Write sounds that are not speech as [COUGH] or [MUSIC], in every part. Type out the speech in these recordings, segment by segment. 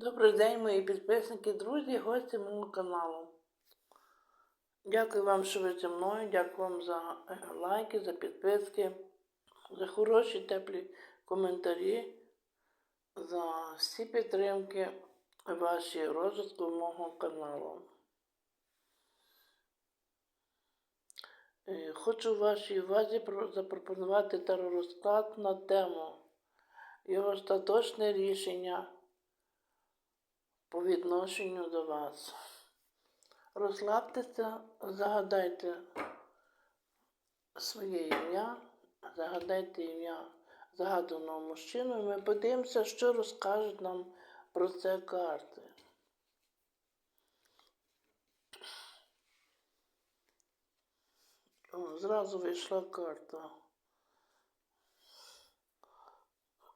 Добрий день, мої підписники, друзі, гості мого каналу. Дякую вам, що ви зі мною. Дякую вам за е, лайки, за підписки, за хороші теплі коментарі, за всі підтримки ваші розвитку мого каналу. Е, Хочу вашій увазі запропонувати теророзклад на тему його остаточне рішення по відношенню до вас. Розслабтеся, загадайте своє ім'я, загадайте ім'я загаданого мужчину, і ми подивимося, що розкажуть нам про це карти. Зразу вийшла карта.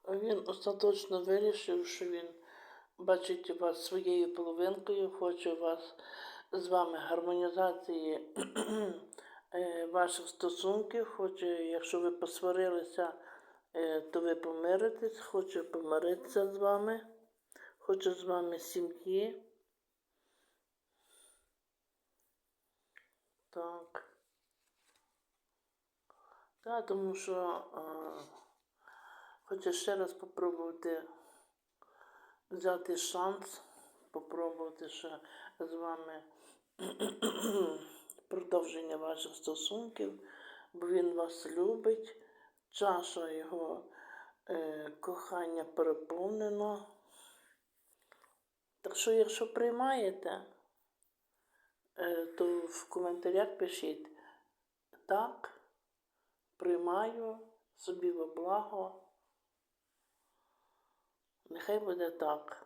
Він остаточно вирішив, що він бачить вас своєю половинкою, хоче вас з вами гармонізації [CLEARS THROAT] е, ваших стосунків, хоче, якщо ви посварилися, е, то ви помиритесь, хоче помиритися з вами, хоче з вами сім'ї. Так. Так, тому що е, хоче ще раз попробувати взяти шанс, попробувати ще з вами [CLEARS THROAT] продовження ваших стосунків, бо він вас любить, чаша його е, кохання переповнена. Так що, якщо приймаєте, е, то в коментарях пишіть так, приймаю собі во благо. Нехай буде так.